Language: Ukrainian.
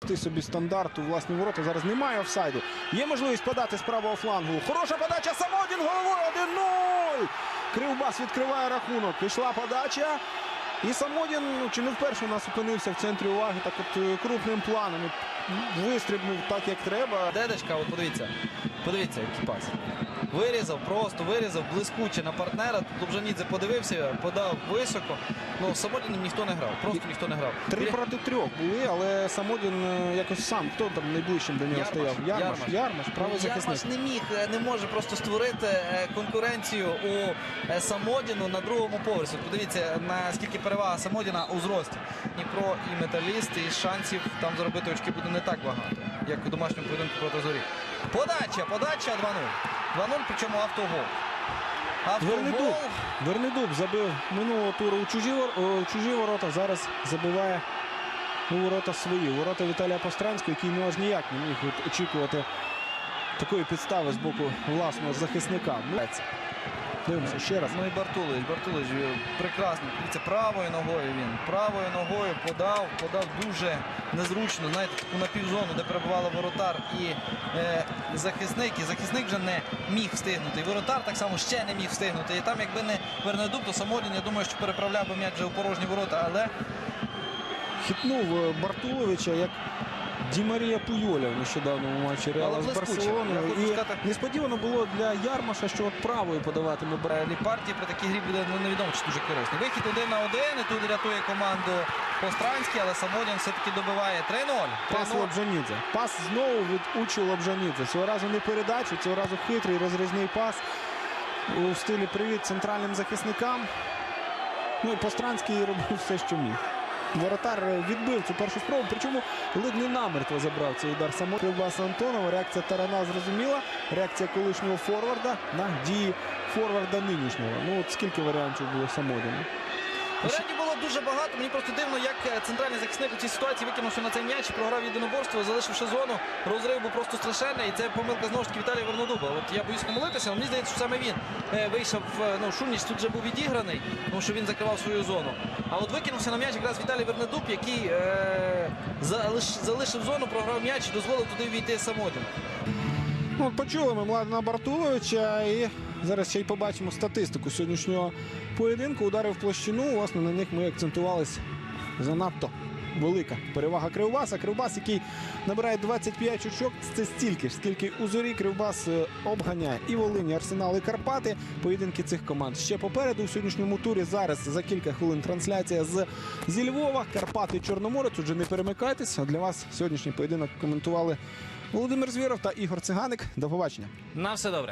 Ти собі стандарт у власні ворота. Зараз немає офсайду. Є можливість подати з правого флангу. Хороша подача. Самодін головою 1-0. Кривбас відкриває рахунок. Пішла подача. І Самодін ну, чи не вперше у нас опинився в центрі уваги так от е, крупним планом. Вистрибнув так, як треба. Дедечка, от подивіться, подивіться, який пас. Вирізав, просто вирізав, блискуче на партнера. Тут Лобжанідзе подивився, подав високо. Ну, з Самодіним ніхто не грав, просто ніхто не грав. Три Біля- проти трьох були, але Самодін е, якось сам. Хто там найближчим до нього Ярмаш, стояв? Ярмаш. Ярмаш. Ярмаш, правий Ярмаш захисник. не міг, е, не може просто створити конкуренцію у Самодіну на другому поверсі. Подивіться, наскільки перевага Самодіна у зрості. Дніпро і металіст, і шансів там заробити очки буде не так багато, як у домашньому поєдинку проти зорі. Подача, подача 2-0. 2-0, причому автогол. Вернедуб. Вернедуб забив минулого туру у чужі, у чужі ворота. Зараз забиває у ворота свої. Ворота Віталія Постранського, який ну аж ніяк не міг очікувати такої підстави з боку власного захисника. Дивимося ще раз. Ну і Бартулович, Бартулович е, прекрасно. Дивіться, правою ногою він. Правою ногою подав, подав дуже незручно. Знаєте, таку напівзону, де перебувала воротар і е, захисник. І захисник вже не міг встигнути. І воротар так само ще не міг встигнути. І там, якби не Вернедуб, то Самодін, я думаю, що переправляв би м'яч вже у порожні ворота. Але Хитнув е, Бартуловича як Ді Марія Пуйоля в нещодавному матчі Реала з. Барселоною. І сказати- несподівано було для Ярмаша, що от правою подаватиме е, Ліпарті при такій грі буде ну, невідомо, чи дуже корисний. Вихід один на один. І тут рятує команду Постранський, але Самодін все-таки добиває 3-0. Пас 3-0. Лобжанідзе. Пас знову від Учі Лобжанідзе. Цього разу не передачу, цього разу хитрий розрізний пас у стилі привіт центральним захисникам. Ну і Постранський робив все, що міг. Воротар відбив цю першу спробу, причому ледь не намертво забрав цей удар самого Кривбаса Антонова. Реакція Тарана зрозуміла. Реакція колишнього форварда на дії форварда нинішнього. Ну от скільки варіантів було самодіну. Варіантів було дуже багато. Мені просто дивно, як е, центральний захисник у цій ситуації викинувся на цей м'яч, програв єдиноборство, залишивши зону. Розрив був просто страшенний. І це помилка знову ж таки Віталія Вернодуба. От я боюсь помилитися, але мені здається, що саме він е, вийшов. е, Ну, Шумніч тут вже був відіграний, тому що він закривав свою зону. А от викинувся на м'яч якраз Віталій Вернедуб, який е, залиш, залишив зону, програв м'яч і дозволив туди війти самотньо. Ну, почули ми Младена Бартуловича і зараз ще й побачимо статистику сьогоднішнього поєдинку. Ударив площину. Власне, на них ми акцентувалися занадто. Велика перевага Кривбаса. Кривбас, який набирає 25 очок, це стільки ж, скільки у зорі Кривбас е, обганяє і Волині, Арсенал, і Карпати. Поєдинки цих команд ще попереду у сьогоднішньому турі. Зараз за кілька хвилин трансляція з зі Львова, Карпати, Чорноморець. Отже, не перемикайтеся. Для вас сьогоднішній поєдинок коментували Володимир Звєров та Ігор Циганик. До побачення. На все добре.